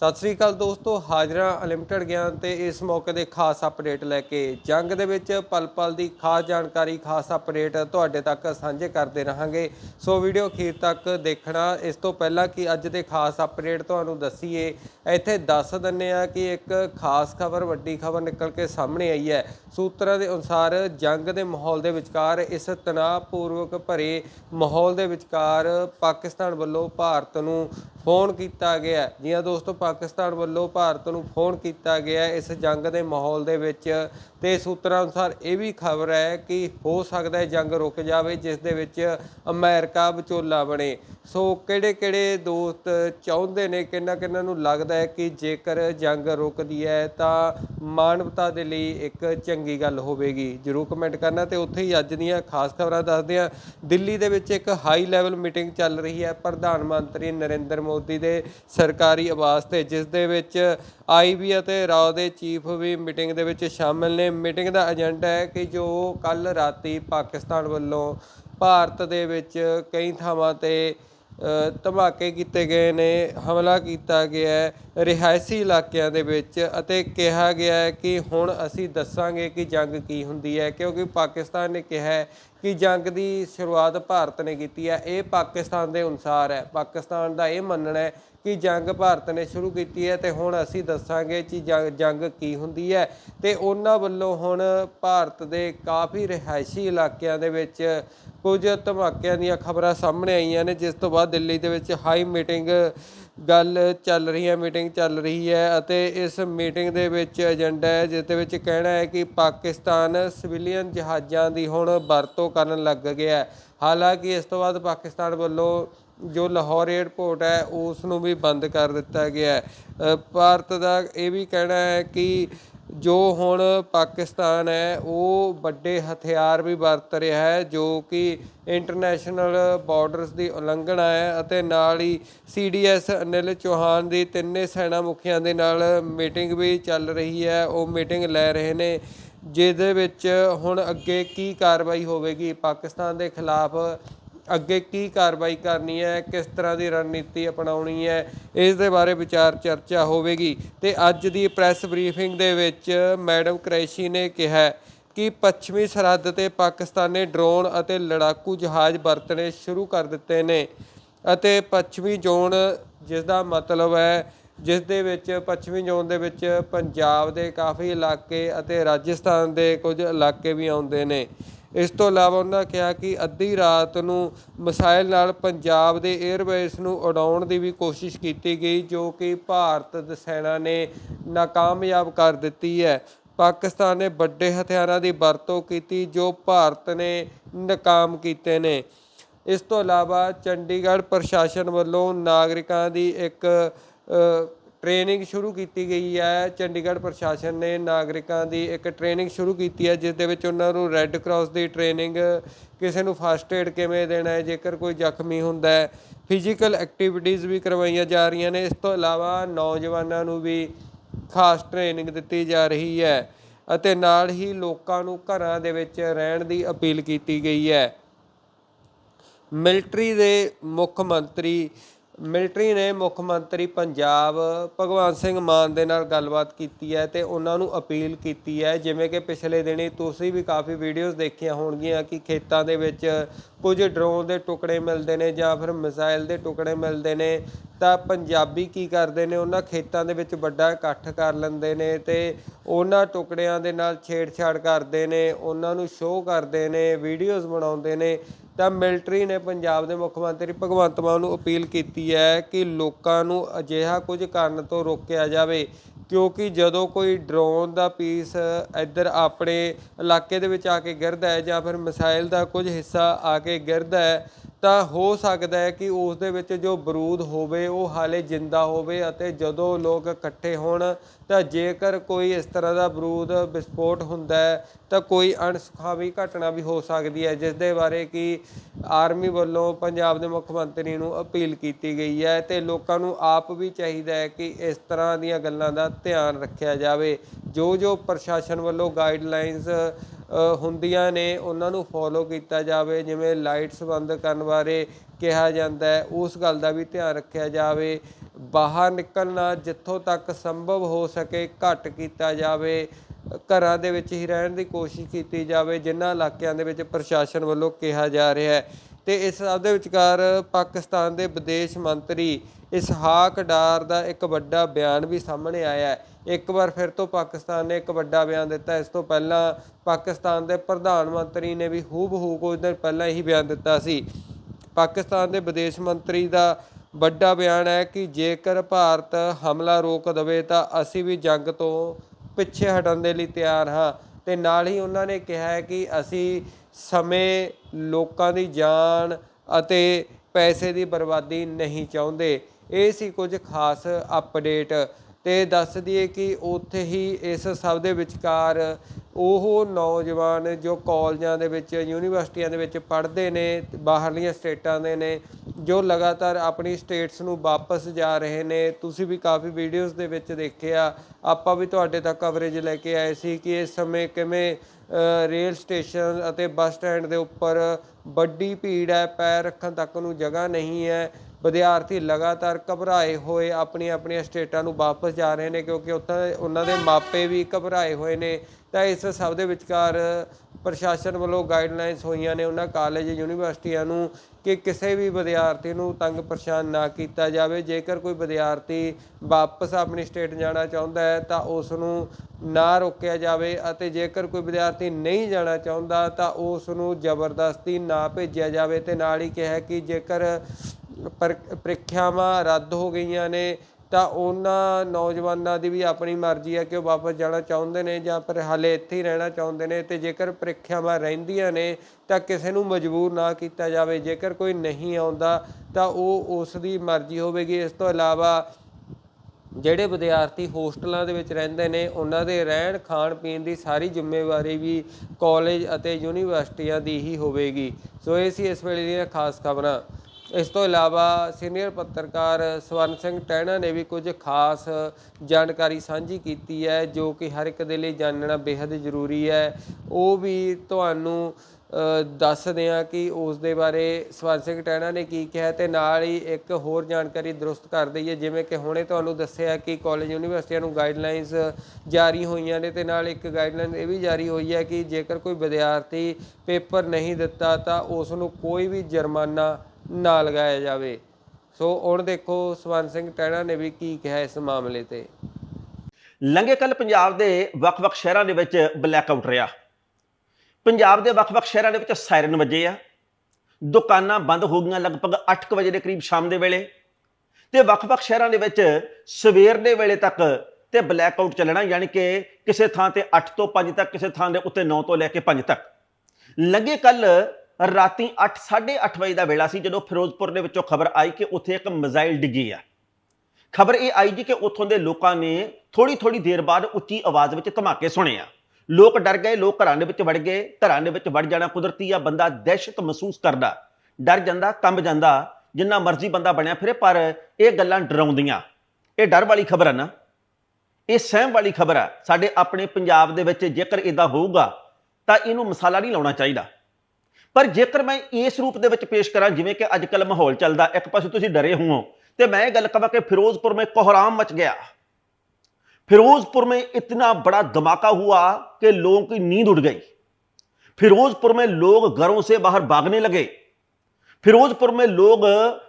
ਸਤਿ ਸ੍ਰੀ ਅਕਾਲ ਦੋਸਤੋ, ਹਾਜ਼ਰਾਂ ਅਨਲਿਮਟਿਡ ਗਿਆਨ ਤੇ ਇਸ ਮੌਕੇ ਦੇ ਖਾਸ ਅਪਡੇਟ ਲੈ ਕੇ ਜੰਗ ਦੇ ਵਿੱਚ ਪਲ ਪਲ ਦੀ ਖਾਸ ਜਾਣਕਾਰੀ, ਖਾਸ ਅਪਡੇਟ ਤੁਹਾਡੇ ਤੱਕ ਸਾਂਝੇ ਕਰਦੇ ਰਹਾਂਗੇ। ਸੋ ਵੀਡੀਓ ਅਖੀਰ ਤੱਕ ਦੇਖਣਾ। ਇਸ ਤੋਂ ਪਹਿਲਾਂ ਕਿ ਅੱਜ ਦੇ ਖਾਸ ਅਪਡੇਟ ਤੁਹਾਨੂੰ ਦੱਸੀਏ, ਇੱਥੇ ਦੱਸ ਦਿੰਨੇ ਆ ਕਿ ਇੱਕ ਖਾਸ ਖਬਰ, ਵੱਡੀ ਖਬਰ ਨਿਕਲ ਕੇ ਸਾਹਮਣੇ ਆਈ ਹੈ। ਸੂਤਰਾਂ ਦੇ ਅਨੁਸਾਰ ਜੰਗ ਦੇ ਮਾਹੌਲ ਦੇ ਵਿਚਕਾਰ, ਇਸ ਤਣਾਅਪੂਰਵਕ ਭਰੇ ਮਾਹੌਲ ਦੇ ਵਿਚਕਾਰ ਪਾਕਿਸਤਾਨ ਵੱਲੋਂ ਭਾਰਤ ਨੂੰ ਫੋਨ ਕੀਤਾ ਗਿਆ ਹੈ। ਜੀ ਹਾਂ ਦੋਸਤੋ ਪਾਕਿਸਤਾਨ ਵੱਲੋਂ ਭਾਰਤ ਨੂੰ ਫੋਨ ਕੀਤਾ ਗਿਆ ਇਸ ਜੰਗ ਦੇ ਮਾਹੌਲ ਦੇ ਵਿੱਚ ਤੇ ਸੂਤਰਾਂ ਅਨੁਸਾਰ ਇਹ ਵੀ ਖਬਰ ਹੈ ਕਿ ਹੋ ਸਕਦਾ ਹੈ ਜੰਗ ਰੁਕ ਜਾਵੇ, ਜਿਸ ਦੇ ਵਿੱਚ ਅਮਰੀਕਾ ਵਿਚੋਲਾ ਬਣੇ। ਸੋ ਕਿਹੜੇ ਕਿਹੜੇ ਦੋਸਤ ਚਾਹੁੰਦੇ ਨੇ, ਕਿੰਨਾ ਕਿੰਨਾ ਨੂੰ ਲੱਗਦਾ ਹੈ ਕਿ ਜੇਕਰ ਜੰਗ ਰੁਕਦੀ ਹੈ ਤਾਂ ਮਾਨਵਤਾ ਦੇ ਲਈ ਇੱਕ ਚੰਗੀ ਗੱਲ ਹੋਵੇਗੀ? ਜਰੂਰ ਕਮੈਂਟ ਕਰਨਾ ਤੇ ਉੱਥੇ ਹੀ ਅੱਜ ਦੀਆਂ ਖਾਸ ਖਬਰਾਂ ਦੱਸਦੇ ਹਾਂ। ਦਿੱਲੀ ਦੇ ਵਿੱਚ ਇੱਕ ਹਾਈ ਲੈਵਲ ਮੀਟਿੰਗ ਚੱਲ ਰਹੀ ਹੈ। ਪ੍ਰਧਾਨ ਮੰਤਰੀ ਨਰਿੰਦਰ ਮੋਦੀ ਦੇ ਸਰਕਾਰੀ ਆਵਾਸ ਤੇ, ਜਿਸ ਦੇ ਵਿੱਚ ਆਈਬੀ ਅਤੇ ਰਾਓ ਦੇ ਚੀਫ ਵੀ ਮੀਟਿੰਗ ਦੇ ਵਿੱਚ ਸ਼ਾਮਲ ਨੇ। ਮੀਟਿੰਗ ਦਾ ਏਜੰਡਾ ਹੈ ਕਿ ਜੋ ਕੱਲ ਰਾਤੀ ਪਾਕਿਸਤਾਨ ਵੱਲੋਂ ਭਾਰਤ ਦੇ ਵਿੱਚ ਕਈ ਥਾਵਾਂ ਤੇ ਧਮਾਕੇ ਕੀਤੇ ਗਏ ਨੇ, ਹਮਲਾ ਕੀਤਾ ਗਿਆ ਹੈ, ਰਿਹਾਇਸ਼ੀ ਇਲਾਕਿਆਂ ਦੇ ਵਿੱਚ ਅਤੇ ਕਿਹਾ ਗਿਆ ਹੈ ਕਿ ਹੁਣ ਅਸੀਂ ਦੱਸਾਂਗੇ ਕਿ ਜੰਗ ਕੀ ਹੁੰਦੀ ਹੈ, ਕਿਉਂਕਿ ਪਾਕਿਸਤਾਨ ਨੇ ਕਿਹਾ ਹੈ ਕਿ ਜੰਗ ਦੀ ਸ਼ੁਰੂਆਤ ਭਾਰਤ ਨੇ ਕੀਤੀ ਹੈ। ਇਹ ਪਾਕਿਸਤਾਨ ਦੇ ਅਨੁਸਾਰ ਹੈ। ਪਾਕਿਸਤਾਨ ਦਾ ਇਹ ਮੰਨਣਾ ਹੈ ਕਿ ਜੰਗ ਭਾਰਤ ਨੇ ਸ਼ੁਰੂ ਕੀਤੀ ਹੈ ਤੇ ਹੁਣ ਅਸੀਂ ਦੱਸਾਂਗੇ ਕਿ ਜੰਗ ਜੰਗ ਕੀ ਹੁੰਦੀ ਹੈ। ਤੇ ਉਹਨਾਂ ਵੱਲੋਂ ਹੁਣ ਭਾਰਤ ਦੇ ਕਾਫੀ ਰਿਹਾਇਸ਼ੀ ਇਲਾਕਿਆਂ ਦੇ ਵਿੱਚ ਕੁਝ ਧਮਾਕਿਆਂ ਦੀਆਂ ਖਬਰਾਂ ਸਾਹਮਣੇ ਆਈਆਂ ਨੇ, ਜਿਸ ਤੋਂ ਬਾਅਦ ਦਿੱਲੀ ਦੇ ਵਿੱਚ ਹਾਈ ਮੀਟਿੰਗ ਗੱਲ ਚੱਲ ਰਹੀ ਹੈ, ਮੀਟਿੰਗ ਚੱਲ ਰਹੀ ਹੈ ਅਤੇ ਇਸ ਮੀਟਿੰਗ ਦੇ ਵਿੱਚ ਏਜੰਡਾ ਹੈ, ਜਿਸ ਦੇ ਵਿੱਚ ਕਹਿਣਾ ਹੈ ਕਿ ਪਾਕਿਸਤਾਨ ਸਿਵਿਲੀਅਨ ਜਹਾਜ਼ਾਂ ਦੀ ਹੁਣ ਵਰਤੋਂ ਕਰਨ ਲੱਗ ਗਿਆ ਹਾਲਾਂਕਿ ਇਸ ਤੋਂ ਬਾਅਦ ਪਾਕਿਸਤਾਨ ਵੱਲੋਂ ਜੋ ਲਾਹੌਰ ਏਅਰਪੋਰਟ ਹੈ, ਉਸ ਨੂੰ ਵੀ ਬੰਦ ਕਰ ਦਿੱਤਾ ਗਿਆ ਹੈ। ਭਾਰਤ ਦਾ ਇਹ ਵੀ ਕਹਿਣਾ ਹੈ ਕਿ ਜੋ ਹੁਣ ਪਾਕਿਸਤਾਨ ਹੈ, ਉਹ ਵੱਡੇ ਹਥਿਆਰ ਵੀ ਵਰਤ ਰਿਹਾ ਹੈ, ਜੋ ਕਿ ਇੰਟਰਨੈਸ਼ਨਲ ਬਾਰਡਰਸ ਦੀ ਉਲੰਘਣਾ ਹੈ ਅਤੇ ਨਾਲ ਹੀ ਸੀਡੀਐਸ ਅਨਿਲ ਚੌਹਾਨ ਦੀ ਤਿੰਨੇ ਸੈਨਾ ਮੁਖੀਆਂ ਦੇ ਨਾਲ ਮੀਟਿੰਗ ਵੀ ਚੱਲ ਰਹੀ ਹੈ, ਉਹ ਮੀਟਿੰਗ ਲੈ ਰਹੇ ਨੇ, ਜਿਹਦੇ ਵਿੱਚ ਹੁਣ ਅੱਗੇ ਕੀ ਕਾਰਵਾਈ ਹੋਵੇਗੀ ਪਾਕਿਸਤਾਨ ਦੇ ਖਿਲਾਫ ਅੱਗੇ ਕੀ ਕਾਰਵਾਈ ਕਰਨੀ ਹੈ, ਕਿਸ ਤਰ੍ਹਾਂ ਦੀ ਰਣਨੀਤੀ ਅਪਣਾਉਣੀ ਹੈ, ਇਸ ਦੇ ਬਾਰੇ ਵਿਚਾਰ ਚਰਚਾ ਹੋਵੇਗੀ। ਤੇ ਅੱਜ ਦੀ ਪ੍ਰੈਸ ਬਰੀਫਿੰਗ ਦੇ ਵਿੱਚ ਮੈਡਮ ਕ੍ਰੈਸ਼ੀ ਨੇ ਕਿਹਾ ਕਿ ਪੱਛਮੀ ਸਰਹੱਦ ਤੇ ਪਾਕਿਸਤਾਨ ਨੇ ਡਰੋਨ ਅਤੇ ਲੜਾਕੂ ਜਹਾਜ਼ ਵਰਤਣੇ ਸ਼ੁਰੂ ਕਰ ਦਿੱਤੇ ਨੇ ਅਤੇ ਪੱਛਮੀ ਜ਼ੋਨ, ਜਿਸ ਦਾ ਮਤਲਬ ਹੈ, ਜਿਸ ਦੇ ਵਿੱਚ, ਪੱਛਮੀ ਜ਼ੋਨ ਦੇ ਵਿੱਚ ਪੰਜਾਬ ਦੇ ਕਾਫੀ ਇਲਾਕੇ ਅਤੇ ਰਾਜਸਥਾਨ ਦੇ ਕੁਝ ਇਲਾਕੇ ਵੀ ਆਉਂਦੇ ਨੇ। ਇਸ ਤੋਂ ਇਲਾਵਾ ਉਹਨਾਂ ਕਿਹਾ ਕਿ ਅੱਧੀ ਰਾਤ ਨੂੰ ਮਿਸਾਈਲ ਨਾਲ ਪੰਜਾਬ ਦੇ 에ਅਰਬੇਸ ਨੂੰ ਉਡਾਉਣ ਦੀ ਵੀ ਕੋਸ਼ਿਸ਼ ਕੀਤੀ ਗਈ, ਜੋ ਕਿ ਭਾਰਤ ਦੀ ਸੈਨਾ ਨੇ ਨਾਕਾਮਯਾਬ ਕਰ ਦਿੱਤੀ ਹੈ। ਪਾਕਿਸਤਾਨ ਨੇ ਵੱਡੇ ਹਥਿਆਰਾਂ ਦੀ ਵਰਤੋਂ ਕੀਤੀ, ਜੋ ਭਾਰਤ ਨੇ ਨਾਕਾਮ ਕੀਤੇ ਨੇ। ਇਸ ਤੋਂ ਇਲਾਵਾ ਚੰਡੀਗੜ੍ਹ ਪ੍ਰਸ਼ਾਸਨ ਵੱਲੋਂ ਨਾਗਰਿਕਾਂ ਦੀ ਇੱਕ ਟ੍ਰੇਨਿੰਗ ਸ਼ੁਰੂ ਕੀਤੀ ਗਈ ਹੈ। ਚੰਡੀਗੜ੍ਹ ਪ੍ਰਸ਼ਾਸਨ ਨੇ ਨਾਗਰਿਕਾਂ ਦੀ ਇੱਕ ਟ੍ਰੇਨਿੰਗ ਸ਼ੁਰੂ ਕੀਤੀ ਹੈ, ਜਿਸ ਦੇ ਵਿੱਚ ਉਹਨਾਂ ਨੂੰ ਰੈੱਡ ਕਰਾਸ ਦੀ ਟ੍ਰੇਨਿੰਗ ਕਿਸੇ ਨੂੰ ਫਸਟ ਏਡ ਕਿਵੇਂ ਦੇਣਾ ਹੈ, ਜੇਕਰ ਕੋਈ ਜ਼ਖਮੀ ਹੁੰਦਾ ਹੈ ਫਿਜ਼ੀਕਲ ਐਕਟੀਵਿਟੀਜ਼ ਵੀ ਕਰਵਾਈਆਂ ਜਾ ਰਹੀਆਂ ਨੇ। ਇਸ ਤੋਂ ਇਲਾਵਾ ਨੌਜਵਾਨਾਂ ਨੂੰ ਵੀ ਖਾਸ ਟ੍ਰੇਨਿੰਗ ਦਿੱਤੀ ਜਾ ਰਹੀ ਹੈ ਅਤੇ ਨਾਲ ਹੀ ਲੋਕਾਂ ਨੂੰ ਘਰਾਂ ਦੇ ਵਿੱਚ ਰਹਿਣ ਦੀ ਅਪੀਲ ਕੀਤੀ ਗਈ ਹੈ। ਮਿਲਟਰੀ ਦੇ ਮੁੱਖ ਮੰਤਰੀ ਮਿਲਟਰੀ ਨੇ ਮੁੱਖ ਮੰਤਰੀ ਪੰਜਾਬ ਭਗਵੰਤ ਸਿੰਘ ਮਾਨ ਦੇ ਨਾਲ ਗੱਲਬਾਤ ਕੀਤੀ ਹੈ ਤੇ ਉਹਨਾਂ ਨੂੰ ਅਪੀਲ ਕੀਤੀ ਹੈ, ਜਿਵੇਂ ਕਿ ਪਿਛਲੇ ਦਿਨੀ ਤੁਸੀਂ ਵੀ ਕਾਫੀ ਵੀਡੀਓਜ਼ ਦੇਖੀਆਂ ਹੋਣਗੀਆਂ ਕਿ ਖੇਤਾਂ ਦੇ ਵਿੱਚ ਕੁਝ ਡਰੋਨ ਦੇ ਟੁਕੜੇ ਮਿਲਦੇ ਨੇ ਜਾਂ ਫਿਰ ਮਿਸਾਈਲ ਦੇ ਟੁਕੜੇ ਮਿਲਦੇ ਨੇ ਤਾਂ ਪੰਜਾਬੀ ਕੀ ਕਰਦੇ ਨੇ? ਉਹਨਾਂ ਖੇਤਾਂ ਦੇ ਵਿੱਚ ਵੱਡਾ ਇਕੱਠ ਕਰ ਲੈਂਦੇ ਨੇ ਤੇ ਉਹਨਾਂ ਟੁਕੜਿਆਂ ਦੇ ਨਾਲ ਛੇੜਛਾੜ ਕਰਦੇ ਨੇ, ਉਹਨਾਂ ਨੂੰ ਸ਼ੋਅ ਕਰਦੇ ਨੇ, ਵੀਡੀਓਜ਼ ਬਣਾਉਂਦੇ ਨੇ। ਤਾਂ ਮਿਲਟਰੀ ਨੇ ਪੰਜਾਬ ਦੇ ਮੁੱਖ ਮੰਤਰੀ ਭਗਵੰਤ ਮਾਨ ਨੂੰ ਅਪੀਲ ਕੀਤੀ ਹੈ ਕਿ ਲੋਕਾਂ ਨੂੰ ਅਜਿਹਾ ਕੁਝ ਕਰਨ ਤੋਂ ਰੋਕਿਆ ਜਾਵੇ, ਕਿਉਂਕਿ ਜਦੋਂ ਕੋਈ ਡਰੋਨ ਦਾ ਪੀਸ ਇੱਧਰ ਆਪਣੇ ਇਲਾਕੇ ਦੇ ਵਿੱਚ ਆ ਕੇ ਗਿਰਦਾ ਹੈ ਜਾਂ ਫਿਰ ਮਿਸਾਈਲ ਦਾ ਕੁਝ ਹਿੱਸਾ ਆ ਕੇ ਗਿਰਦਾ ਹੈ ਤਾਂ ਹੋ ਸਕਦਾ ਹੈ ਕਿ ਉਸ ਦੇ ਵਿੱਚ ਜੋ ਬਰੂਦ ਹੋਵੇ, ਉਹ ਹਾਲੇ ਜਿੰਦਾ ਹੋਵੇ ਅਤੇ ਜਦੋਂ ਲੋਕ ਇਕੱਠੇ ਹੋਣ ਤਾਂ ਜੇਕਰ ਕੋਈ ਇਸ ਤਰ੍ਹਾਂ ਦਾ ਬਰੂਦ ਵਿਸਫੋਟ ਹੁੰਦਾ ਹੈ, ਤਾਂ ਕੋਈ ਅਣਸੁਖਾਵੀ ਘਟਨਾ ਵੀ ਹੋ ਸਕਦੀ ਹੈ, ਜਿਸ ਦੇ ਬਾਰੇ ਕਿ ਆਰਮੀ ਵੱਲੋਂ ਪੰਜਾਬ ਦੇ ਮੁੱਖ ਮੰਤਰੀ ਨੂੰ ਅਪੀਲ ਕੀਤੀ ਗਈ ਹੈ ਤੇ ਲੋਕਾਂ ਨੂੰ ਆਪ ਵੀ ਚਾਹੀਦਾ ਹੈ ਕਿ ਇਸ ਤਰ੍ਹਾਂ ਦੀਆਂ ਗੱਲਾਂ ਦਾ ਧਿਆਨ ਰੱਖਿਆ ਜਾਵੇ। ਜੋ ਜੋ ਪ੍ਰਸ਼ਾਸਨ ਵੱਲੋਂ ਗਾਈਡਲਾਈਨਸ ਹੁੰਦੀਆਂ ਨੇ, ਉਹਨਾਂ ਨੂੰ ਫੋਲੋ ਕੀਤਾ ਜਾਵੇ, ਜਿਵੇਂ ਲਾਈਟਸ ਬੰਦ ਕਰਨ ਬਾਰੇ ਕਿਹਾ ਜਾਂਦਾ ਹੈ, ਉਸ ਗੱਲ ਦਾ ਵੀ ਧਿਆਨ ਰੱਖਿਆ ਜਾਵੇ। ਬਾਹਰ ਨਿਕਲਣਾ ਜਿੱਥੋਂ ਤੱਕ ਸੰਭਵ ਹੋ ਸਕੇ, ਘੱਟ ਕੀਤਾ ਜਾਵੇ। ਘਰਾਂ ਦੇ ਵਿੱਚ ਹੀ ਰਹਿਣ ਦੀ ਕੋਸ਼ਿਸ਼ ਕੀਤੀ ਜਾਵੇ, ਜਿਨ੍ਹਾਂ ਇਲਾਕਿਆਂ ਦੇ ਵਿੱਚ ਪ੍ਰਸ਼ਾਸਨ ਵੱਲੋਂ ਕਿਹਾ ਜਾ ਰਿਹਾ ਹੈ। ਤੇ ਇਸ ਸਭ ਦੇ ਵਿਚਕਾਰ ਪਾਕਿਸਤਾਨ ਦੇ ਵਿਦੇਸ਼ ਮੰਤਰੀ ਇਸਹਾਕ ਡਾਰ ਦਾ ਇੱਕ ਵੱਡਾ ਬਿਆਨ ਵੀ ਸਾਹਮਣੇ ਆਇਆ ਹੈ। ਇੱਕ ਵਾਰ ਫਿਰ ਤੋਂ ਪਾਕਿਸਤਾਨ ਨੇ ਇੱਕ ਵੱਡਾ ਬਿਆਨ ਦਿੱਤਾ। ਇਸ ਤੋਂ ਪਹਿਲਾਂ ਪਾਕਿਸਤਾਨ ਦੇ ਪ੍ਰਧਾਨ ਮੰਤਰੀ ਨੇ ਵੀ ਹੂਬਹੂ ਕੁਝ ਦਿਨ ਪਹਿਲਾਂ ਇਹੀ ਬਿਆਨ ਦਿੱਤਾ ਸੀ। ਪਾਕਿਸਤਾਨ ਦੇ ਵਿਦੇਸ਼ ਮੰਤਰੀ ਦਾ ਵੱਡਾ ਬਿਆਨ ਹੈ ਕਿ ਜੇਕਰ ਭਾਰਤ ਹਮਲਾ ਰੋਕ ਦਵੇ ਤਾਂ ਅਸੀਂ ਵੀ ਜੰਗ ਤੋਂ ਪਿੱਛੇ ਹਟਣ ਦੇ ਲਈ ਤਿਆਰ ਹਾਂ। ਤੇ ਨਾਲ ਹੀ ਉਹਨਾਂ ਨੇ ਕਿਹਾ ਹੈ ਕਿ ਅਸੀਂ ਸਮੇਂ, ਲੋਕਾਂ ਦੀ ਜਾਨ ਅਤੇ ਪੈਸੇ ਦੀ ਬਰਬਾਦੀ ਨਹੀਂ ਚਾਹੁੰਦੇ। ਇਹ ਸੀ ਕੁਝ ਖਾਸ ਅਪਡੇਟ ਤੇ ਦੱਸ ਦਈਏ ਕਿ ਉੱਥੇ ਹੀ ਇਸ ਸਭ ਦੇ ਵਿਚਕਾਰ ਉਹ ਨੌਜਵਾਨ ਜੋ ਕਾਲਜਾਂ ਦੇ ਵਿੱਚ, ਯੂਨੀਵਰਸਿਟੀਆਂ ਦੇ ਵਿੱਚ ਪੜ੍ਹਦੇ ਨੇ, ਬਾਹਰਲੀਆਂ ਸਟੇਟਾਂ ਦੇ ਨੇ, ਜੋ ਲਗਾਤਾਰ ਆਪਣੀ ਸਟੇਟਸ ਨੂੰ ਵਾਪਸ ਜਾ ਰਹੇ ਨੇ। ਤੁਸੀਂ ਵੀ ਕਾਫੀ ਵੀਡੀਓਜ਼ ਦੇ ਵਿੱਚ ਦੇਖਿਆ। ਆਪਾਂ ਵੀ ਤੁਹਾਡੇ ਤੱਕ ਕਵਰੇਜ ਲੈ ਕੇ ਆਏ ਸੀ ਕਿ ਇਸ ਸਮੇਂ ਕਿਵੇਂ ਰੇਲ ਸਟੇਸ਼ਨ ਅਤੇ ਬੱਸ ਸਟੈਂਡ ਦੇ ਉੱਪਰ ਵੱਡੀ ਭੀੜ ਹੈ, ਪੈਰ ਰੱਖਣ ਤੱਕ ਨੂੰ ਜਗ੍ਹਾ ਨਹੀਂ ਹੈ। ਵਿਦਿਆਰਥੀ ਲਗਾਤਾਰ ਘਬਰਾਏ ਹੋਏ ਆਪਣੀਆਂ ਆਪਣੀਆਂ ਸਟੇਟਾਂ ਨੂੰ ਵਾਪਸ ਜਾ ਰਹੇ ਨੇ ਕਿਉਂਕਿ ਉੱਥੇ ਉਹਨਾਂ ਦੇ ਮਾਪੇ ਵੀ ਘਬਰਾਏ ਹੋਏ ਨੇ। ਤਾਂ ਇਸ ਸਭ ਦੇ ਵਿਚਕਾਰ ਪ੍ਰਸ਼ਾਸਨ ਵੱਲੋਂ ਗਾਈਡਲਾਈਨਸ ਹੋਈਆਂ ਨੇ। ਉਹਨਾਂ ਕਾਲਜ, ਯੂਨੀਵਰਸਿਟੀਆਂ ਨੂੰ ਕਿ ਕਿਸੇ ਵੀ ਵਿਦਿਆਰਥੀ ਨੂੰ ਤੰਗ ਪਰੇਸ਼ਾਨ ਨਾ ਕੀਤਾ ਜਾਵੇ। ਜੇਕਰ ਕੋਈ ਵਿਦਿਆਰਥੀ ਵਾਪਸ ਆਪਣੀ ਸਟੇਟ ਜਾਣਾ ਚਾਹੁੰਦਾ ਹੈ, ਤਾਂ ਉਸ ਨੂੰ ਨਾ ਰੋਕਿਆ ਜਾਵੇ ਅਤੇ ਜੇਕਰ ਕੋਈ ਵਿਦਿਆਰਥੀ ਨਹੀਂ ਜਾਣਾ ਚਾਹੁੰਦਾ, ਤਾਂ ਉਸ ਨੂੰ ਜ਼ਬਰਦਸਤੀ ਨਾ ਭੇਜਿਆ ਜਾਵੇ। ਤੇ ਨਾਲ ਹੀ ਕਿਹਾ ਕਿ ਜੇਕਰ ਪ੍ਰੀਖਿਆਵਾਂ ਰੱਦ ਹੋ ਗਈਆਂ ਨੇ, ਤਾਂ ਉਹਨਾਂ ਨੌਜਵਾਨਾਂ ਦੀ ਵੀ ਆਪਣੀ ਮਰਜ਼ੀ ਹੈ ਕਿ ਉਹ ਵਾਪਸ ਜਾਣਾ ਚਾਹੁੰਦੇ ਨੇ ਜਾਂ ਪਰ ਹਾਲੇ ਇੱਥੇ ਹੀ ਰਹਿਣਾ ਚਾਹੁੰਦੇ ਨੇ ਤੇ ਜੇਕਰ ਪ੍ਰੀਖਿਆਵਾਂ ਰਹਿੰਦੀਆਂ ਨੇ, ਤਾਂ ਕਿਸੇ ਨੂੰ ਮਜਬੂਰ ਨਾ ਕੀਤਾ ਜਾਵੇ। ਜੇਕਰ ਕੋਈ ਨਹੀਂ ਆਉਂਦਾ, ਤਾਂ ਉਹ ਉਸ ਦੀ ਮਰਜ਼ੀ ਹੋਵੇਗੀ। ਇਸ ਤੋਂ ਇਲਾਵਾ ਜਿਹੜੇ ਵਿਦਿਆਰਥੀ ਹੋਸਟਲਾਂ ਦੇ ਵਿੱਚ ਰਹਿੰਦੇ ਨੇ, ਉਹਨਾਂ ਦੇ ਰਹਿਣ ਖਾਣ ਪੀਣ ਦੀ ਸਾਰੀ ਜ਼ਿੰਮੇਵਾਰੀ ਵੀ ਕਾਲਜ ਅਤੇ ਯੂਨੀਵਰਸਿਟੀਆਂ ਦੀ ਹੀ ਹੋਵੇਗੀ। ਸੋ ਇਹ ਸੀ ਇਸ ਵੇਲੇ ਦੀਆਂ ਖਾਸ ਖਬਰਾਂ। ਇਸ ਤੋਂ ਇਲਾਵਾ ਸੀਨੀਅਰ ਪੱਤਰਕਾਰ ਸਵਰਨ ਸਿੰਘ ਟਹਿਣਾ ਨੇ ਵੀ ਕੁਝ ਖਾਸ ਜਾਣਕਾਰੀ ਸਾਂਝੀ ਕੀਤੀ ਹੈ, ਜੋ ਕਿ ਹਰ ਇੱਕ ਦੇ ਲਈ ਜਾਣਨਾ ਬੇहद ਜ਼ਰੂਰੀ ਹੈ। ਉਹ ਵੀ ਤੁਹਾਨੂੰ ਦੱਸਦੇ ਹਾਂ ਕਿ ਉਸ ਦੇ ਬਾਰੇ ਸਵਰਨ ਸਿੰਘ ਟਹਿਣਾ ਨੇ ਕੀ ਕਿਹਾ ਤੇ ਨਾਲ ਹੀ ਇੱਕ ਹੋਰ ਜਾਣਕਾਰੀ ਦਰੁਸਤ ਕਰ ਦਈਏ, ਜਿਵੇਂ ਕਿ ਹੁਣੇ ਤੁਹਾਨੂੰ ਦੱਸਿਆ ਕਿ ਕਾਲਜ ਯੂਨੀਵਰਸਿਟੀਆਂ ਨੂੰ ਗਾਈਡਲਾਈਨਸ ਜਾਰੀ ਹੋਈਆਂ ਨੇ ਤੇ ਨਾਲ ਇੱਕ ਗਾਈਡਲਾਈਨ ਇਹ ਵੀ ਜਾਰੀ ਹੋਈ ਹੈ ਕਿ ਜੇਕਰ ਕੋਈ ਵਿਦਿਆਰਥੀ ਪੇਪਰ ਨਹੀਂ ਦਿੱਤਾ ਤਾਂ ਉਸ ਨੂੰ ਕੋਈ ਵੀ ਜੁਰਮਾਨਾ ਨਾ ਲਗਾਇਆ ਜਾਵੇ। ਸੋ ਹੁਣ ਦੇਖੋ ਸਵਰਨ ਸਿੰਘ ਟਹਿਣਾ ਨੇ ਵੀ ਕੀ ਕਿਹਾ ਇਸ ਮਾਮਲੇ ਤੇ। ਲੰਘੇ ਕੱਲ ਪੰਜਾਬ ਦੇ ਵੱਖ-ਵੱਖ ਸ਼ਹਿਰਾਂ ਦੇ ਵਿੱਚ ਬਲੈਕਆਊਟ ਰਿਹਾ। ਪੰਜਾਬ ਦੇ ਵੱਖ-ਵੱਖ ਸ਼ਹਿਰਾਂ ਦੇ ਵਿੱਚ ਸਾਇਰਨ ਵੱਜੇ ਆ। ਦੁਕਾਨਾਂ ਬੰਦ ਹੋ ਗਈਆਂ ਲਗਭਗ 8 ਵਜੇ ਦੇ ਕਰੀਬ ਸ਼ਾਮ ਦੇ ਵੇਲੇ। ਤੇ ਵੱਖ-ਵੱਖ ਸ਼ਹਿਰਾਂ ਦੇ ਵਿੱਚ ਸਵੇਰ ਦੇ ਵੇਲੇ ਤੱਕ ਤੇ ਬਲੈਕਆਊਟ ਚੱਲਣਾ, ਯਾਨੀ ਕਿ ਕਿਸੇ ਥਾਂ ਤੇ 8 ਤੋਂ 5 ਤੱਕ, ਕਿਸੇ ਥਾਂ ਦੇ ਉੱਤੇ 9 ਤੋਂ ਲੈ ਕੇ 5 ਤੱਕ। ਲੱਗੇ ਕੱਲ ਰਾਤੀ 8 8:30 ਵਜੇ ਦਾ ਵੇਲਾ ਸੀ ਜਦੋਂ ਫਿਰੋਜ਼ਪੁਰ ਦੇ ਵਿੱਚੋਂ ਖਬਰ ਆਈ ਕਿ ਉੱਥੇ ਇੱਕ ਮਿਜ਼ਾਈਲ ਡਿੱਗੀ ਆ। ਖਬਰ ਇਹ ਆਈ ਜੀ ਕਿ ਉੱਥੋਂ ਦੇ ਲੋਕਾਂ ਨੇ ਥੋੜੀ ਥੋੜੀ ਦੇਰ ਬਾਅਦ ਉੱਚੀ ਆਵਾਜ਼ ਵਿੱਚ ਧਮਾਕੇ ਸੁਣੇ ਆ। ਲੋਕ ਡਰ ਗਏ, ਲੋਕ ਘਰਾਂ ਦੇ ਵਿੱਚ ਵੜ ਗਏ, ਘਰਾਂ ਦੇ ਵਿੱਚ ਵੜ ਜਾਣਾ ਕੁਦਰਤੀ ਆ, ਬੰਦਾ ਦਹਿਸ਼ਤ ਮਹਿਸੂਸ ਕਰਦਾ, ਡਰ ਜਾਂਦਾ, ਕੰਬ ਜਾਂਦਾ, ਜਿੰਨਾ ਮਰਜ਼ੀ ਬੰਦਾ ਬਣਿਆ ਫਿਰੇ, ਪਰ ਇਹ ਗੱਲਾਂ ਡਰਾਉਂਦੀਆਂ। ਇਹ ਡਰ ਵਾਲੀ ਖਬਰ ਆ ਨਾ। ਇਹ ਸਹਿਮ ਵਾਲੀ ਖਬਰ ਆ। ਸਾਡੇ ਆਪਣੇ ਪੰਜਾਬ ਦੇ ਵਿੱਚ ਜੇਕਰ ਇਦਾਂ ਹੋਊਗਾ, ਤਾਂ ਇਹਨੂੰ ਮਸਾਲਾ ਨਹੀਂ ਲਾਉਣਾ ਚਾਹੀਦਾ। ਪਰ ਜੇਕਰ ਮੈਂ ਇਸ ਰੂਪ ਦੇ ਵਿੱਚ ਪੇਸ਼ ਕਰਾਂ ਜਿਵੇਂ ਕਿ ਅੱਜ ਕੱਲ ਮਾਹੌਲ ਚੱਲਦਾ ਇੱਕ ਪਾਸੇ ਤੁਸੀਂ ਡਰੇ ਹੋ ਤੇ ਮੈਂ ਇਹ ਗੱਲ ਕਹਾਂ ਕਿ ਫਿਰੋਜ਼ਪੁਰ ਮੇਂ ਕੋਹਰਾਮ ਮਚ ਗਿਆ फिरोजपुर में इतना बड़ा धमाका हुआ कि लोगों की नींद उड़ गई फिरोजपुर में लोग घरों से बाहर भागने लगे फिरोजपुर में लोग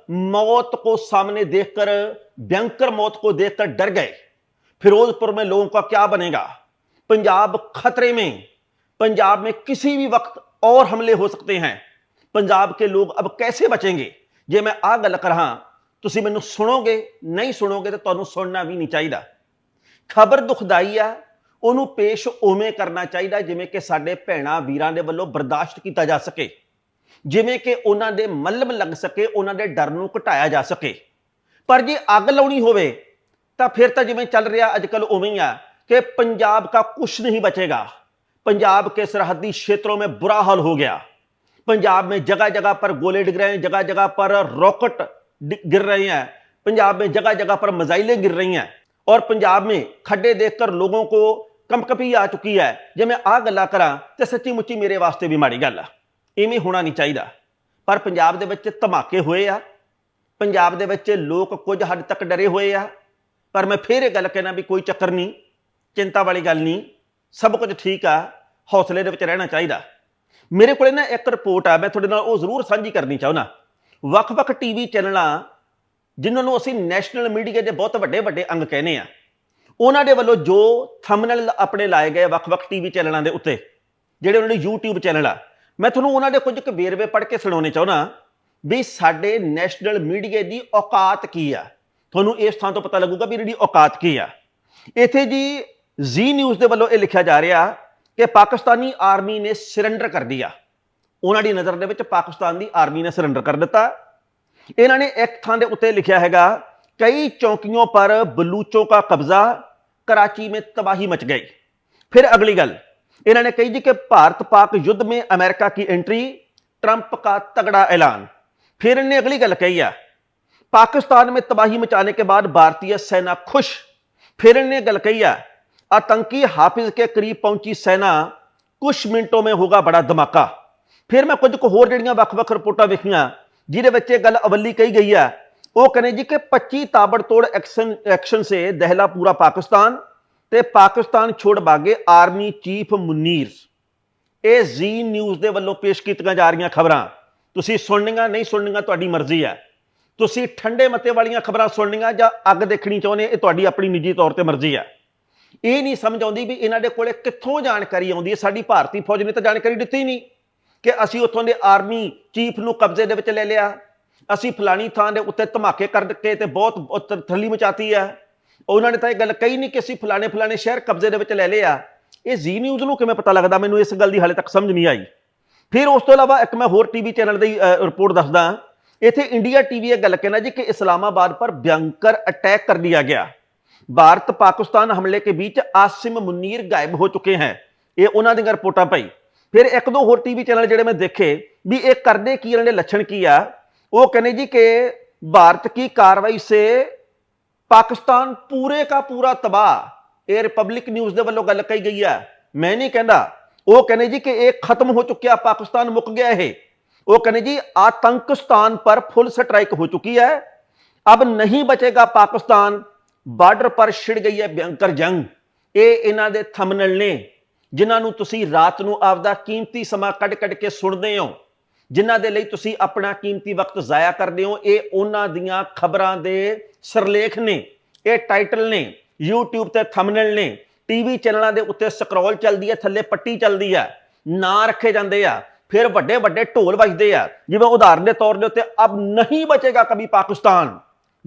मौत को सामने देखकर भयंकर मौत को देखकर डर गए फिरोजपुर में लोगों का क्या बनेगा पंजाब खतरे में पंजाब में किसी भी वक्त और हमले हो सकते हैं पंजाब के लोग अब कैसे बचेंगे ਜੇ ਮੈਂ ਆ ਗੱਲ ਕਰਾਂ ਤੁਸੀਂ ਮੈਨੂੰ ਸੁਣੋਗੇ ਨਹੀਂ ਸੁਣੋਗੇ ਤਾਂ ਤੁਹਾਨੂੰ ਸੁਣਨਾ ਵੀ ਨਹੀਂ ਚਾਹੀਦਾ ਖਬਰ ਦੁਖਦਾਈ ਆ ਉਹਨੂੰ ਪੇਸ਼ ਉਵੇਂ ਕਰਨਾ ਚਾਹੀਦਾ ਜਿਵੇਂ ਕਿ ਸਾਡੇ ਭੈਣਾ ਵੀਰਾਂ ਦੇ ਵੱਲੋਂ ਬਰਦਾਸ਼ਤ ਕੀਤਾ ਜਾ ਸਕੇ ਜਿਵੇਂ ਕਿ ਉਹਨਾਂ ਦੇ ਮੱਲਮ ਲੱਗ ਸਕੇ ਉਹਨਾਂ ਦੇ ਡਰ ਨੂੰ ਘਟਾਇਆ ਜਾ ਸਕੇ ਪਰ ਜੇ ਅੱਗ ਲਾਉਣੀ ਹੋਵੇ ਤਾਂ ਫਿਰ ਤਾਂ ਜਿਵੇਂ ਚੱਲ ਰਿਹਾ ਅੱਜ ਕੱਲ ਉਵੇਂ ਹੀ ਆ ਕਿ पंजाब का कुछ नहीं बचेगा पंजाब के सरहदी क्षेत्रों में बुरा हाल हो गया पंजाब में जगह जगह पर गोले डिग रहे हैं जगह जगह पर रॉकेट डि- गिर रहे हैं पंजाब में जगह जगह पर मिसाइलें गिर रही हैं और पंजाब में खड्डे देखकर लोगों को कंपकपी आ चुकी है ਜੇ ਮੈਂ ਆ ਗੱਲਾਂ ਕਰਾਂ ਤੇ ਸੱਚੀ ਮੁੱਚੀ ਮੇਰੇ ਵਾਸਤੇ ਵੀ ਮਾੜੀ ਗੱਲ ਆ ਇਵੇਂ ਹੋਣਾ ਨਹੀਂ ਚਾਹੀਦਾ ਪਰ ਪੰਜਾਬ ਦੇ ਵਿੱਚ ਧਮਾਕੇ ਹੋਏ ਆ ਪੰਜਾਬ ਦੇ ਵਿੱਚ ਲੋਕ ਕੁਝ ਹੱਦ ਤੱਕ ਡਰੇ ਹੋਏ ਆ ਪਰ ਮੈਂ ਫੇਰ ਇਹ ਗੱਲ ਕਹਿਣਾ ਵੀ ਕੋਈ ਚੱਕਰ ਨਹੀਂ ਚਿੰਤਾ ਵਾਲੀ ਗੱਲ ਨਹੀਂ ਸਭ ਕੁਝ ਠੀਕ ਆ, ਹੌਸਲੇ ਦੇ ਵਿੱਚ ਰਹਿਣਾ ਚਾਹੀਦਾ। ਮੇਰੇ ਕੋਲੇ ਨਾ ਇੱਕ ਰਿਪੋਰਟ ਆ, ਮੈਂ ਤੁਹਾਡੇ ਨਾਲ ਉਹ ਜ਼ਰੂਰ ਸਾਂਝੀ ਕਰਨੀ ਚਾਹੁੰਦਾ। ਵੱਖ-ਵੱਖ ਟੀਵੀ ਚੈਨਲਾਂ ਜਿਨ੍ਹਾਂ ਨੂੰ ਅਸੀਂ ਨੈਸ਼ਨਲ ਮੀਡੀਆ ਦੇ ਬਹੁਤ ਵੱਡੇ ਵੱਡੇ ਅੰਗ ਕਹਿੰਦੇ ਆ, ਉਹਨਾਂ ਦੇ ਵੱਲੋਂ ਜੋ ਥੰਬਨੇਲ ਆਪਣੇ ਲਾਏ ਗਏ ਵੱਖ-ਵੱਖ ਟੀਵੀ ਚੈਨਲਾਂ ਦੇ ਉੱਤੇ, ਜਿਹੜੇ ਉਹਨਾਂ ਦੇ YouTube ਚੈਨਲ ਆ, ਮੈਂ ਤੁਹਾਨੂੰ ਉਹਨਾਂ ਦੇ ਕੁਝ ਕੁ ਵੇਰਵੇ ਪੜ੍ਹ ਕੇ ਸੁਣਾਉਣੇ ਚਾਹੁੰਦਾ ਵੀ ਸਾਡੇ ਨੈਸ਼ਨਲ ਮੀਡੀਆ ਦੀ ਔਕਾਤ ਕੀ ਆ। ਤੁਹਾਨੂੰ ਇਸ ਥਾਂ ਤੋਂ ਪਤਾ ਲੱਗੂਗਾ ਵੀ ਇਹਦੀ ਔਕਾਤ ਕੀ ਆ। ਇੱਥੇ ਜੀ ਜ਼ੀ ਨਿਊਜ਼ ਦੇ ਵੱਲੋਂ ਇਹ ਲਿਖਿਆ ਜਾ ਰਿਹਾ ਕਿ ਪਾਕਿਸਤਾਨੀ ਆਰਮੀ ਨੇ ਸਰੈਂਡਰ ਕਰ ਦਿਆ ਉਹਨਾਂ ਦੀ ਨਜ਼ਰ ਦੇ ਵਿੱਚ ਪਾਕਿਸਤਾਨ ਦੀ ਆਰਮੀ ਨੇ ਸਰੈਂਡਰ ਕਰ ਦਿੱਤਾ ਇਹਨਾਂ ਨੇ ਇੱਕ ਥਾਂ ਦੇ ਉੱਤੇ ਲਿਖਿਆ ਹੈਗਾ ਕਈ ਚੌਕੀਆਂ ਪਰ ਬਲੂਚੋਂ ਦਾ ਕਬਜ਼ਾ कराची में तबाही मच गई फिर अगली गल इन्होंने कही जी कि भारत पाक युद्ध में अमेरिका की एंट्री ट्रंप का तगड़ा ऐलान फिर इन्हें अगली गल कही है पाकिस्तान में तबाही मचाने के बाद भारतीय सेना खुश फिर इन्हें गल कही है आतंकी हाफिज के करीब पहुंची सेना कुछ मिनटों में होगा बड़ा धमाका ਫਿਰ ਮੈਂ ਕੁਝ ਕੁ ਹੋਰ ਜਿਹੜੀਆਂ ਵੱਖ-ਵੱਖ ਰਿਪੋਰਟਾਂ ਵੇਖੀਆਂ ਜਿਹਦੇ ਵਿੱਚ ਇਹ ਗੱਲ ਅਵੱਲੀ ਕਹੀ ਗਈ ਆ ਉਹ ਕਹਿੰਦੇ ਜੀ ਕਿ 25 ਤਾਬੜਤੋੜ ਐਕਸ਼ਨ ਐਕਸ਼ਨ ਸੇ ਦਹਿਲਾ ਪੂਰਾ ਪਾਕਿਸਤਾਨ ਤੇ ਪਾਕਿਸਤਾਨ ਛੋੜ ਭਾਗੇ ਆਰਮੀ ਚੀਫ ਮੁਨੀਰ ਇਹ ਜ਼ੀ ਨਿਊਜ਼ ਦੇ ਵੱਲੋਂ ਪੇਸ਼ ਕੀਤੀਆਂ ਜਾ ਰਹੀਆਂ ਖਬਰਾਂ ਤੁਸੀਂ ਸੁਣਨੀਆਂ ਨਹੀਂ ਸੁਣਨੀਆਂ ਤੁਹਾਡੀ ਮਰਜ਼ੀ ਹੈ ਤੁਸੀਂ ਠੰਡੇ ਮੱਤੇ ਵਾਲੀਆਂ ਖਬਰਾਂ ਸੁਣਨੀਆਂ ਜਾਂ ਅੱਗ ਦੇਖਣੀ ਚਾਹੁੰਦੇ ਇਹ ਤੁਹਾਡੀ ਆਪਣੀ ਨਿੱਜੀ ਤੌਰ ਤੇ ਮਰਜ਼ੀ ਹੈ ਇਹ ਨਹੀਂ ਸਮਝ ਆਉਂਦੀ ਵੀ ਇਹਨਾਂ ਦੇ ਕੋਲੇ ਕਿੱਥੋਂ ਜਾਣਕਾਰੀ ਆਉਂਦੀ ਹੈ ਸਾਡੀ ਭਾਰਤੀ ਫੌਜ ਨੇ ਤਾਂ ਜਾਣਕਾਰੀ ਦਿੱਤੀ ਨਹੀਂ ਕਿ ਅਸੀਂ ਉੱਥੋਂ ਦੇ ਆਰਮੀ ਚੀਫ ਨੂੰ ਕਬਜ਼ੇ ਦੇ ਵਿੱਚ ਲੈ ਲਿਆ, ਅਸੀਂ ਫਲਾਣੀ ਥਾਂ ਦੇ ਉੱਤੇ ਧਮਾਕੇ ਕਰ ਦਿੱਤੇ ਤੇ ਬਹੁਤ ਥੱਲੀ ਮਚਾਤੀ ਹੈ। ਉਹਨਾਂ ਨੇ ਤਾਂ ਇਹ ਗੱਲ ਕਹੀ ਨਹੀਂ ਕਿ ਅਸੀਂ ਫਲਾਣੇ ਫਲਾਣੇ ਸ਼ਹਿਰ ਕਬਜ਼ੇ ਦੇ ਵਿੱਚ ਲੈ ਲਿਆ। ਇਹ ਜ਼ੀ ਨਿਊਜ਼ ਨੂੰ ਕਿਵੇਂ ਪਤਾ ਲੱਗਦਾ? ਮੈਨੂੰ ਇਸ ਗੱਲ ਦੀ ਹਾਲੇ ਤੱਕ ਸਮਝ ਨਹੀਂ ਆਈ। ਫਿਰ ਉਸ ਤੋਂ ਇਲਾਵਾ ਇੱਕ ਮੈਂ ਹੋਰ ਟੀਵੀ ਚੈਨਲ ਦੀ ਰਿਪੋਰਟ ਦੱਸਦਾ। ਇੱਥੇ ਇੰਡੀਆ ਟੀਵੀ ਇਹ ਗੱਲ ਕਹਿੰਦਾ ਜੀ ਕਿ ਇਸਲਾਮਾਬਾਦ ਪਰ ਭਿਆੰਕਰ ਅਟੈਕ ਕਰ ਲਿਆ ਗਿਆ। भारत पाकिस्तान हमले के बीच आसिम मुनीर गायब हो चुके हैं ਇਹ ਉਹਨਾਂ ਦੀਆਂ ਰਿਪੋਰਟਾਂ ਪਈ ਫਿਰ ਇੱਕ ਦੋ ਹੋਰ ਟੀਵੀ ਚੈਨਲ ਜਿਹੜੇ ਮੈਂ ਦੇਖੇ ਵੀ ਇਹ ਕਰਦੇ ਕੀ ਇਹਨਾਂ ਦੇ ਲੱਛਣ ਕੀ ਆ ਉਹ ਕਹਿੰਦੇ ਜੀ ਕਿ ਭਾਰਤ ਕੀ ਕਾਰਵਾਈ ਸੇ ਪਾਕਿਸਤਾਨ ਪੂਰੇ ਕਾ ਪੂਰਾ ਤਬਾਹ ਇਹ ਰਿਪਬਲਿਕ ਨਿਊਜ਼ ਦੇ ਵੱਲੋਂ ਗੱਲ ਕਹੀ ਗਈ ਆ ਮੈਂ ਨਹੀਂ ਕਹਿੰਦਾ ਉਹ ਕਹਿੰਦੇ ਜੀ ਕਿ ਇਹ ਖਤਮ ਹੋ ਚੁੱਕਿਆ ਪਾਕਿਸਤਾਨ ਮੁੱਕ ਗਿਆ ਇਹ ਉਹ ਕਹਿੰਦੇ ਜੀ ਆਤੰਕਸਤਾਨ ਪਰ ਫੁੱਲ ਸਟ੍ਰਾਈਕ ਹੋ ਚੁੱਕੀ ਹੈ अब नहीं बचेगा पाकिस्तान ਬਾਰਡਰ ਪਰ ਛਿੜ ਗਈ ਹੈ ਭਿਅੰਕਰ ਜੰਗ। ਇਹ ਇਹਨਾਂ ਦੇ ਥੰਬਨੇਲ ਨੇ, ਜਿਨ੍ਹਾਂ ਨੂੰ ਤੁਸੀਂ ਰਾਤ ਨੂੰ ਆਪਦਾ ਕੀਮਤੀ ਸਮਾਂ ਕੱਢ-ਕੱਢ ਕੇ ਸੁਣਦੇ ਹੋ, ਜਿਨ੍ਹਾਂ ਦੇ ਲਈ ਤੁਸੀਂ ਆਪਣਾ ਕੀਮਤੀ ਵਕਤ ਜ਼ਾਇਆ ਕਰਦੇ ਹੋ, ਇਹ ਉਹਨਾਂ ਦੀਆਂ ਖਬਰਾਂ ਦੇ ਸਿਰਲੇਖ ਨੇ। ਇਹ ਟਾਈਟਲ ਨੇ, YouTube ਤੇ ਥੰਬਨੇਲ ਨੇ ਟੀਵੀ ਚੈਨਲਾਂ ਦੇ ਉੱਤੇ ਸਕਰੋਲ ਚੱਲਦੀ ਹੈ, ਥੱਲੇ ਪੱਟੀ ਚੱਲਦੀ ਹੈ, ਨਾਂ ਰੱਖੇ ਜਾਂਦੇ ਆ, ਫਿਰ ਵੱਡੇ ਵੱਡੇ ਢੋਲ ਵੱਜਦੇ ਆ। ਜਿਵੇਂ ਉਦਾਹਰਨ ਦੇ ਤੌਰ ਦੇ ਉੱਤੇ, ਅਬ ਨਹੀਂ ਬਚੇਗਾ ਕभी ਪਾਕਿਸਤਾਨ।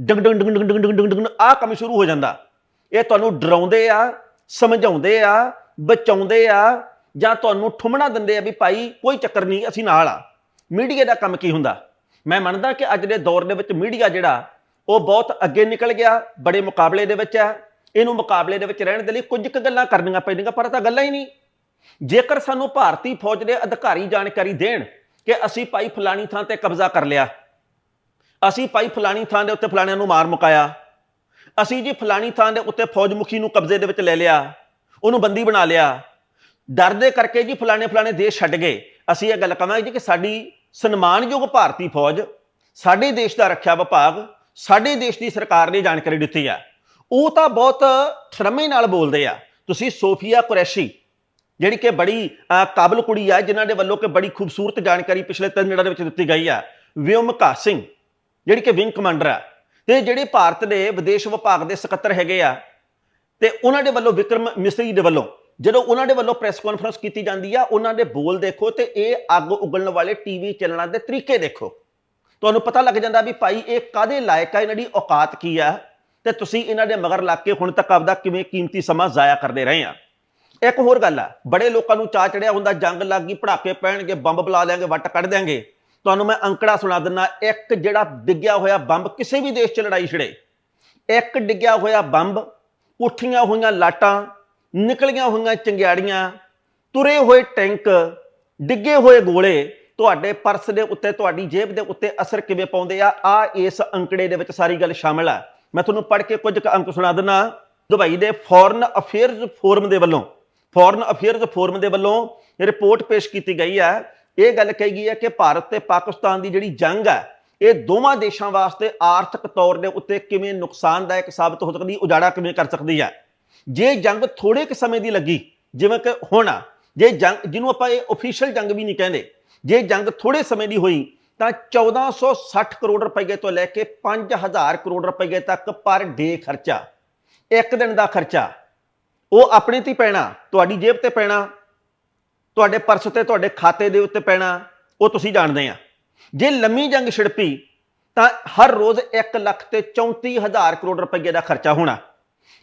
ਡੰਗ ਡੰਗ ਡੰਗ ਡੰਗ ਡੰਗ ਡੰਗ ਡੰਗ ਆ ਕੰਮ ਸ਼ੁਰੂ ਹੋ ਜਾਂਦਾ। ਇਹ ਤੁਹਾਨੂੰ ਡਰਾਉਂਦੇ ਆ, ਸਮਝਾਉਂਦੇ ਆ, ਬਚਾਉਂਦੇ ਆ, ਜਾਂ ਤੁਹਾਨੂੰ ਠੁਮਣਾ ਦਿੰਦੇ ਆ ਵੀ ਭਾਈ ਕੋਈ ਚੱਕਰ ਨਹੀਂ, ਅਸੀਂ ਨਾਲ ਆ। ਮੀਡੀਆ ਦਾ ਕੰਮ ਕੀ ਹੁੰਦਾ? ਮੈਂ ਮੰਨਦਾ ਕਿ ਅੱਜ ਦੇ ਦੌਰ ਦੇ ਵਿੱਚ ਮੀਡੀਆ ਜਿਹੜਾ, ਉਹ ਬਹੁਤ ਅੱਗੇ ਨਿਕਲ ਗਿਆ, ਬੜੇ ਮੁਕਾਬਲੇ ਦੇ ਵਿੱਚ ਹੈ। ਇਹਨੂੰ ਮੁਕਾਬਲੇ ਦੇ ਵਿੱਚ ਰਹਿਣ ਦੇ ਲਈ ਕੁਝ ਕੁ ਗੱਲਾਂ ਕਰਨੀਆਂ ਪੈਂਦੀਆਂ, ਪਰ ਤਾਂ ਗੱਲਾਂ ਹੀ ਨਹੀਂ। ਜੇਕਰ ਸਾਨੂੰ ਭਾਰਤੀ ਫੌਜ ਦੇ ਅਧਿਕਾਰੀ ਜਾਣਕਾਰੀ ਦੇਣ ਕਿ ਅਸੀਂ ਭਾਈ ਫਲਾਣੀ ਥਾਂ ਤੇ ਕਬਜ਼ਾ ਕਰ ਲਿਆ ਅਸੀਂ ਭਾਈ ਫਲਾਣੀ ਥਾਂ ਦੇ ਉੱਤੇ ਫਲਾਣਿਆਂ ਨੂੰ ਮਾਰ ਮੁਕਾਇਆ। ਅਸੀਂ ਜੀ ਫਲਾਣੀ ਥਾਂ ਦੇ ਉੱਤੇ ਫੌਜ ਮੁਖੀ ਨੂੰ ਕਬਜ਼ੇ ਦੇ ਵਿੱਚ ਲੈ ਲਿਆ, ਉਹਨੂੰ ਬੰਦੀ ਬਣਾ ਲਿਆ। ਡਰ ਦੇ ਕਰਕੇ ਜੀ ਫਲਾਣੇ ਫਲਾਣੇ ਦੇਸ਼ ਛੱਡ ਗਏ। ਅਸੀਂ ਇਹ ਗੱਲ ਕਹਾਂਗੇ ਜੀ ਕਿ ਸਾਡੀ ਸਨਮਾਨਯੋਗ ਭਾਰਤੀ ਫੌਜ, ਸਾਡੇ ਦੇਸ਼ ਦਾ ਰੱਖਿਆ ਵਿਭਾਗ, ਸਾਡੇ ਦੇਸ਼ ਦੀ ਸਰਕਾਰ ਨੇ ਜਾਣਕਾਰੀ ਦਿੱਤੀ ਆ। ਉਹ ਤਾਂ ਬਹੁਤ ਸ਼ਰਮੇ ਨਾਲ ਬੋਲਦੇ ਆ। ਤੁਸੀਂ ਸੋਫੀਆ ਕੁਰੈਸ਼ੀ, ਜਿਹੜੀ ਕਿ ਬੜੀ ਕਾਬਲ ਕੁੜੀ ਆ, ਜਿਨ੍ਹਾਂ ਦੇ ਵੱਲੋਂ ਕਿ ਬੜੀ ਖੂਬਸੂਰਤ ਜਾਣਕਾਰੀ ਪਿਛਲੇ ਤਿੰਨ ਦਿਨਾਂ ਦੇ ਵਿੱਚ ਦਿੱਤੀ ਗਈ ਆ। ਵਿਉਮਕਾ ਸਿੰਘ ਜਿਹੜੀ ਕਿ ਵਿੰਗ ਕਮਾਂਡਰ ਆ, ਤੇ ਜਿਹੜੇ ਭਾਰਤ ਦੇ ਵਿਦੇਸ਼ ਵਿਭਾਗ ਦੇ ਸਕੱਤਰ ਹੈਗੇ ਆ, ਤੇ ਉਹਨਾਂ ਦੇ ਵੱਲੋਂ ਵਿਕਰਮ ਮਿਸਰੀ ਦੇ ਵੱਲੋਂ, ਜਦੋਂ ਉਹਨਾਂ ਦੇ ਵੱਲੋਂ ਪ੍ਰੈਸ ਕਾਨਫਰੰਸ ਕੀਤੀ ਜਾਂਦੀ ਆ, ਉਹਨਾਂ ਦੇ ਬੋਲ ਦੇਖੋ ਤੇ ਇਹ ਅੱਗ ਉਗਲਣ ਵਾਲੇ ਟੀਵੀ ਚੈਨਲਾਂ ਦੇ ਤਰੀਕੇ ਦੇਖੋ। ਤੁਹਾਨੂੰ ਪਤਾ ਲੱਗ ਜਾਂਦਾ ਵੀ ਭਾਈ ਇਹ ਕਾਦੇ ਲਾਇਕ ਆ, ਇਹਨਾਂ ਦੀ ਔਕਾਤ ਕੀ ਆ? ਤੇ ਤੁਸੀਂ ਇਹਨਾਂ ਦੇ ਮਗਰ ਲੱਗ ਕੇ ਹੁਣ ਤੱਕ ਆਪਦਾ ਕਿਵੇਂ ਕੀਮਤੀ ਸਮਾਂ ਜ਼ਾਇਆ ਕਰਦੇ ਰਹੇ ਆ? ਇੱਕ ਹੋਰ ਗੱਲ ਆ, ਬੜੇ ਲੋਕਾਂ ਨੂੰ ਚਾਹ ਚੜਿਆ ਹੁੰਦਾ, ਜੰਗ ਲੱਗ ਗਈ, ਪੜਾਕੇ ਪੈਣਗੇ, ਬੰਬ ਬੁਲਾ ਲਿਆਂਗੇ ਵੱਟ ਕੱਢ ਦਿਆਂਗੇ। ਤੁਹਾਨੂੰ ਮੈਂ ਅੰਕੜਾ ਸੁਣਾ ਦਿੰਨਾ, ਇੱਕ ਜਿਹੜਾ ਡਿੱਗਿਆ ਹੋਇਆ ਬੰਬ, ਕਿਸੇ ਵੀ ਦੇਸ਼ 'ਚ ਲੜਾਈ ਛਿੜੇ, ਇੱਕ ਡਿੱਗਿਆ ਹੋਇਆ ਬੰਬ, ਉੱਠੀਆਂ ਹੋਈਆਂ ਲਾਟਾਂ, ਨਿਕਲੀਆਂ ਹੋਈਆਂ ਚੰਗਿਆੜੀਆਂ, ਤੁਰੇ ਹੋਏ ਟੈਂਕ, ਡਿੱਗੇ ਹੋਏ ਗੋਲੇ, ਤੁਹਾਡੇ ਪਰਸ ਦੇ ਉੱਤੇ, ਤੁਹਾਡੀ ਜੇਬ ਦੇ ਉੱਤੇ ਅਸਰ ਕਿਵੇਂ ਪਾਉਂਦੇ ਆ? ਆ ਇਸ ਅੰਕੜੇ ਦੇ ਵਿੱਚ ਸਾਰੀ ਗੱਲ ਸ਼ਾਮਿਲ ਆ। ਮੈਂ ਤੁਹਾਨੂੰ ਪੜ੍ਹ ਕੇ ਕੁਝ ਕੁ ਅੰਕ ਸੁਣਾ ਦਿੰਨਾ। ਦੁਬਈ ਦੇ ਫੋਰਨ ਅਫੇਅਰਸ ਫੋਰਮ ਦੇ ਵੱਲੋਂ ਫੋਰਨ ਅਫੇਅਰਸ ਫੋਰਮ ਦੇ ਵੱਲੋਂ ਰਿਪੋਰਟ ਪੇਸ਼ ਕੀਤੀ ਗਈ ਹੈ ਇਹ ਗੱਲ ਕਹੀ ਗਈ ਹੈ ਕਿ ਭਾਰਤ ਤੇ ਪਾਕਿਸਤਾਨ ਦੀ ਜਿਹੜੀ ਜੰਗ ਹੈ, ਇਹ ਦੋਵਾਂ ਦੇਸ਼ਾਂ ਵਾਸਤੇ ਆਰਥਿਕ ਤੌਰ ਦੇ ਉੱਤੇ ਕਿਵੇਂ ਨੁਕਸਾਨਦਾਇਕ ਸਾਬਤ ਹੋ ਸਕਦੀ, ਉਜਾੜਾ ਕਿਵੇਂ ਕਰ ਸਕਦੀ ਹੈ। ਜੇ ਜੰਗ ਥੋੜੇ ਕੁ ਸਮੇਂ ਦੀ ਲੱਗੀ, ਜਿਵੇਂ ਕਿ ਹੁਣ ਜੇ ਜੰਗ, ਜਿਹਨੂੰ ਆਪਾਂ ਇਹ ਅਫੀਸ਼ੀਅਲ ਜੰਗ ਵੀ ਨਹੀਂ ਕਹਿੰਦੇ, ਜੇ ਜੰਗ ਥੋੜੇ ਸਮੇਂ ਦੀ ਹੋਈ, ਤਾਂ 1460 ਕਰੋੜ ਰੁਪਏ ਤੋਂ ਲੈ ਕੇ 5000 ਕਰੋੜ ਰੁਪਏ ਤੱਕ ਪਰ ਡੇ ਖਰਚਾ, ਇੱਕ ਦਿਨ ਦਾ ਖਰਚਾ, ਉਹ ਆਪਣੇ ਤੇ ਹੀ ਪੈਣਾ, ਤੁਹਾਡੀ ਜੇਬ ਤੇ ਪੈਣਾ। ਤੁਹਾਡੇ ਪਰਸ ਤੇ ਤੁਹਾਡੇ ਖਾਤੇ ਦੇ ਉੱਤੇ ਪੈਣਾ, ਉਹ ਤੁਸੀਂ ਜਾਣਦੇ ਆ। ਜੇ ਲੰਮੀ ਜੰਗ ਛਿੜਪੀ, ਤਾਂ ਹਰ ਰੋਜ਼ 1 ਲੱਖ ਤੇ 34000 ਕਰੋੜ ਰੁਪਏ ਦਾ ਖਰਚਾ ਹੋਣਾ।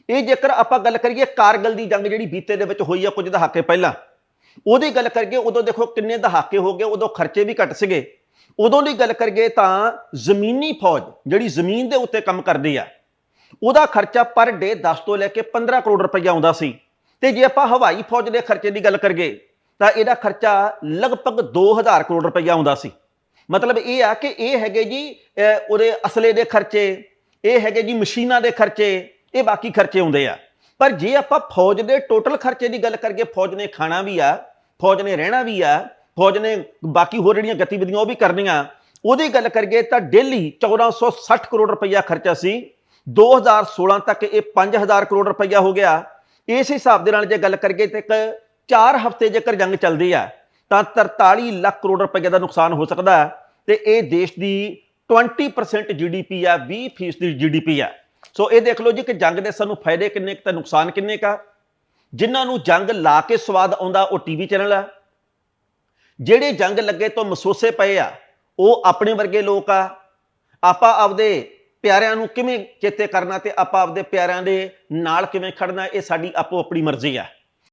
ਇਹ ਜੇਕਰ ਆਪਾਂ ਗੱਲ ਕਰੀਏ ਕਾਰਗਲ ਦੀ ਜੰਗ ਜਿਹੜੀ ਬੀਤੇ ਦੇ ਵਿੱਚ ਹੋਈ ਆ ਕੁਝ ਦਹਾਕੇ ਪਹਿਲਾਂ, ਉਹਦੀ ਗੱਲ ਕਰੀਏ, ਉਦੋਂ ਦੇਖੋ ਕਿੰਨੇ ਦਹਾਕੇ ਹੋ ਗਏ, ਉਦੋਂ ਖਰਚੇ ਵੀ ਘੱਟ ਸੀਗੇ। ਉਦੋਂ ਦੀ ਗੱਲ ਕਰੀਏ ਤਾਂ ਜ਼ਮੀਨੀ ਫੌਜ, ਜਿਹੜੀ ਜ਼ਮੀਨ ਦੇ ਉੱਤੇ ਕੰਮ ਕਰਦੀ ਆ, ਉਹਦਾ ਖਰਚਾ ਪਰ ਡੇ 10 ਤੋਂ ਲੈ ਕੇ 15 ਕਰੋੜ ਰੁਪਈਆ ਆਉਂਦਾ ਸੀ। ਤੇ ਜੇ ਆਪਾਂ ਹਵਾਈ ਫੌਜ ਦੇ ਖਰਚੇ ਦੀ ਗੱਲ ਕਰੀਏ ਤਾਂ ਇਹਦਾ ਖਰਚਾ ਲਗਭਗ 2000 ਕਰੋੜ ਰੁਪਈਆ ਆਉਂਦਾ ਸੀ। ਮਤਲਬ ਇਹ ਆ ਕਿ ਇਹ ਹੈਗੇ ਜੀ ਉਹਦੇ ਅਸਲੇ ਦੇ ਖਰਚੇ, ਇਹ ਹੈਗੇ ਜੀ ਮਸ਼ੀਨਾਂ ਦੇ ਖਰਚੇ, ਇਹ ਬਾਕੀ ਖਰਚੇ ਆਉਂਦੇ ਆ। ਪਰ ਜੇ ਆਪਾਂ ਫੌਜ ਦੇ ਟੋਟਲ ਖਰਚੇ ਦੀ ਗੱਲ ਕਰੀਏ, ਫੌਜ ਨੇ ਖਾਣਾ ਵੀ ਆ, ਫੌਜ ਨੇ ਰਹਿਣਾ ਵੀ ਆ, ਫੌਜ ਨੇ ਬਾਕੀ ਹੋਰ ਜਿਹੜੀਆਂ ਗਤੀਵਿਧੀਆਂ ਉਹ ਵੀ ਕਰਨੀਆਂ, ਉਹਦੀ ਗੱਲ ਕਰੀਏ ਤਾਂ ਡੇਲੀ 1460 ਕਰੋੜ ਰੁਪਈਆ ਖਰਚਾ ਸੀ। 2016 ਤੱਕ ਇਹ 5000 ਕਰੋੜ ਰੁਪਈਆ ਹੋ ਗਿਆ। ਇਸ ਹਿਸਾਬ ਦੇ ਨਾਲ ਜੇ ਗੱਲ ਕਰੀਏ ਤਾਂ ਇੱਕ 4 ਹਫ਼ਤੇ ਜੇਕਰ ਜੰਗ ਚੱਲਦੀ ਹੈ ਤਾਂ 43 ਲੱਖ ਕਰੋੜ ਰੁਪਏ ਦਾ ਨੁਕਸਾਨ ਹੋ ਸਕਦਾ ਹੈ ਤੇ ਇਹ ਦੇਸ਼ ਦੀ 20% ਜੀਡੀਪੀ ਆ 20% ਦੀ ਜੀਡੀਪੀ ਆ। ਸੋ ਇਹ ਦੇਖ ਲਓ ਜੀ ਕਿ ਜੰਗ ਦੇ ਸਾਨੂੰ ਫਾਇਦੇ ਕਿੰਨੇ ਕੁ ਤੇ ਨੁਕਸਾਨ ਕਿੰਨੇ ਕਾ ਜਿਨ੍ਹਾਂ ਨੂੰ ਜੰਗ ਲਾ ਕੇ ਸਵਾਦ ਆਉਂਦਾ ਉਹ ਟੀਵੀ ਚੈਨਲ ਆ। ਜਿਹੜੇ ਜੰਗ ਲੱਗੇ ਤੋਂ ਮਸੂਸੇ ਪਏ ਆ, ਉਹ ਆਪਣੇ ਵਰਗੇ ਲੋਕ ਆ। ਆਪਾਂ ਆਪਦੇ ਪਿਆਰਿਆਂ ਨੂੰ ਕਿਵੇਂ ਚੇਤੇ ਕਰਨਾ ਤੇ ਆਪਾਂ ਆਪਦੇ ਪਿਆਰਿਆਂ ਦੇ ਨਾਲ ਕਿਵੇਂ ਖੜਨਾ, ਇਹ ਸਾਡੀ ਆਪੋ ਆਪਣੀ ਮਰਜ਼ੀ ਆ।